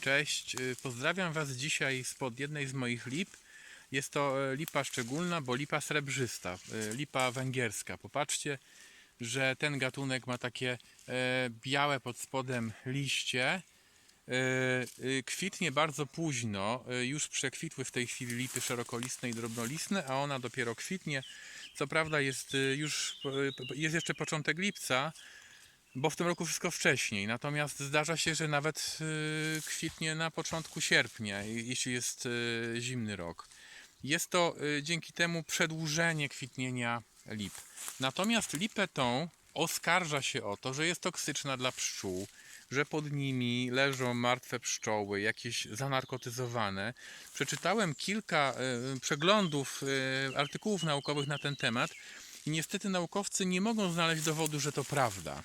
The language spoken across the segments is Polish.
Cześć, y, pozdrawiam Was dzisiaj spod jednej z moich lip. Jest to e, lipa szczególna, bo lipa srebrzysta, e, lipa węgierska. Popatrzcie, że ten gatunek ma takie e, białe pod spodem liście. Kwitnie bardzo późno, już przekwitły w tej chwili lipy szerokolistne i drobnolistne, a ona dopiero kwitnie. Co prawda jest już jest jeszcze początek lipca, bo w tym roku wszystko wcześniej. Natomiast zdarza się, że nawet y, kwitnie na początku sierpnia, jeśli jest y, zimny rok. Jest to y, dzięki temu przedłużenie kwitnienia lip. Natomiast lipę tą oskarża się o to, że jest toksyczna dla pszczół, że pod nimi leżą martwe pszczoły, jakieś zanarkotyzowane. Przeczytałem kilka przeglądów artykułów naukowych na ten temat i niestety naukowcy nie mogą znaleźć dowodu, że to prawda.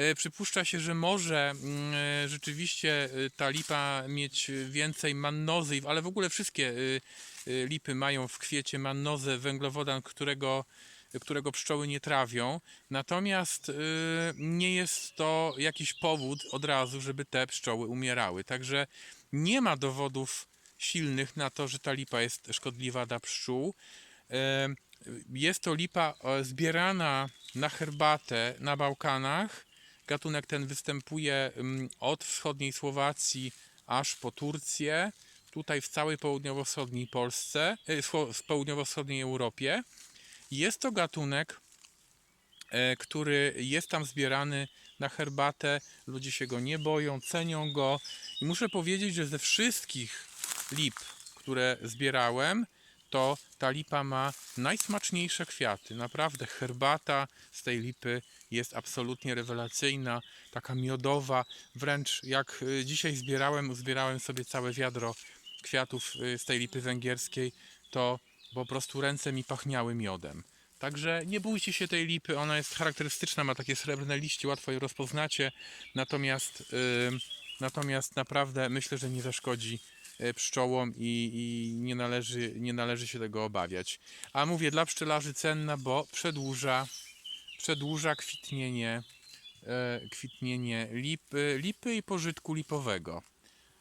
E, Przypuszcza się, że może mm, e, rzeczywiście e, ta lipa mieć więcej mannozy, ale w ogóle wszystkie lipy mają w kwiecie mannozę, węglowodan, którego, którego pszczoły nie trawią. Natomiast nie jest to jakiś powód od razu, żeby te pszczoły umierały. Także nie ma dowodów silnych na to, że ta lipa jest szkodliwa dla pszczół. Jest to lipa zbierana na herbatę na Bałkanach. Gatunek ten występuje mm, od wschodniej Słowacji aż po Turcję, tutaj w całej południowo-wschodniej Polsce, e, w południowo-wschodniej Europie. Jest to gatunek, e, który jest tam zbierany na herbatę. Ludzie się go nie boją, cenią go. I muszę powiedzieć, że ze wszystkich lip, które zbierałem, to ta lipa ma najsmaczniejsze kwiaty. Naprawdę herbata z tej lipy jest absolutnie rewelacyjna, taka miodowa. Wręcz jak y, dzisiaj zbierałem, zbierałem sobie całe wiadro kwiatów y, z tej lipy węgierskiej, to po prostu ręce mi pachniały miodem. Także nie bójcie się tej lipy, ona jest charakterystyczna, ma takie srebrne liście, łatwo je rozpoznacie. Natomiast, y, natomiast naprawdę myślę, że nie zaszkodzi pszczołom i, i nie, należy, nie należy się tego obawiać. A mówię, dla pszczelarzy cenna, bo przedłuża, przedłuża kwitnienie, e, kwitnienie lipy, lipy i pożytku lipowego.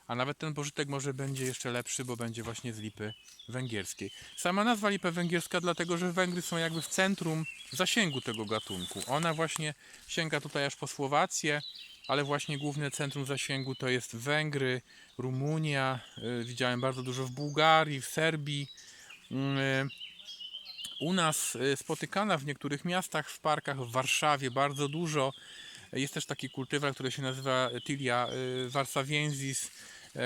A nawet ten pożytek może będzie jeszcze lepszy, bo będzie właśnie z lipy węgierskiej. Sama nazwa lipa węgierska, dlatego że Węgry są jakby w centrum zasięgu tego gatunku. Ona właśnie sięga tutaj aż po Słowację, ale właśnie główne centrum zasięgu to jest Węgry, Rumunia. y, Widziałem bardzo dużo w Bułgarii, w Serbii. Mm, U nas y, spotykana w niektórych miastach, w parkach, w Warszawie bardzo dużo. Jest też taki kultywar, który się nazywa Tilia y, varsaviensis, e,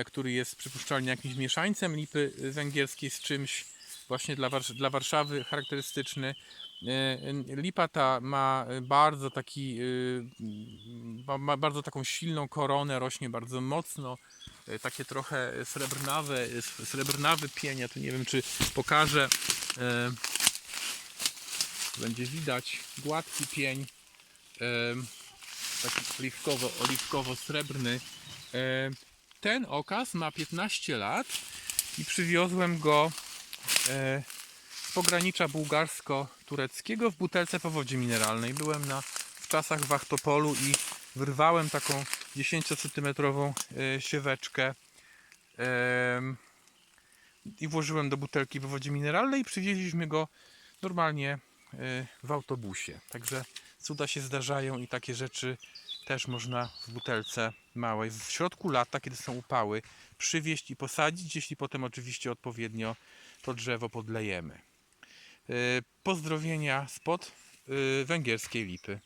który jest przypuszczalnie jakimś mieszańcem lipy węgierskiej z czymś właśnie dla, Wars- dla Warszawy charakterystyczny. E, Lipa ta ma bardzo taki, y, ma, bardzo taką silną koronę, rośnie bardzo mocno. E, Takie trochę srebrnawe, srebrnawy pień, ja tu nie wiem czy pokażę. E, Będzie widać gładki pień. taki oliwkowo, oliwkowo-srebrny. Ten okaz ma 15 lat i przywiozłem go e, z pogranicza bułgarsko-tureckiego w butelce po wodzie mineralnej. Byłem na, w czasach w Achtopolu i wyrwałem taką 10 cm e, sieweczkę i włożyłem do butelki w wodzie mineralnej i przywieźliśmy go normalnie e, w autobusie. Także cuda się zdarzają i takie rzeczy też można w butelce małej w środku lata, kiedy są upały, przywieźć i posadzić, jeśli potem oczywiście odpowiednio to drzewo podlejemy. E, Pozdrowienia spod e, węgierskiej lipy.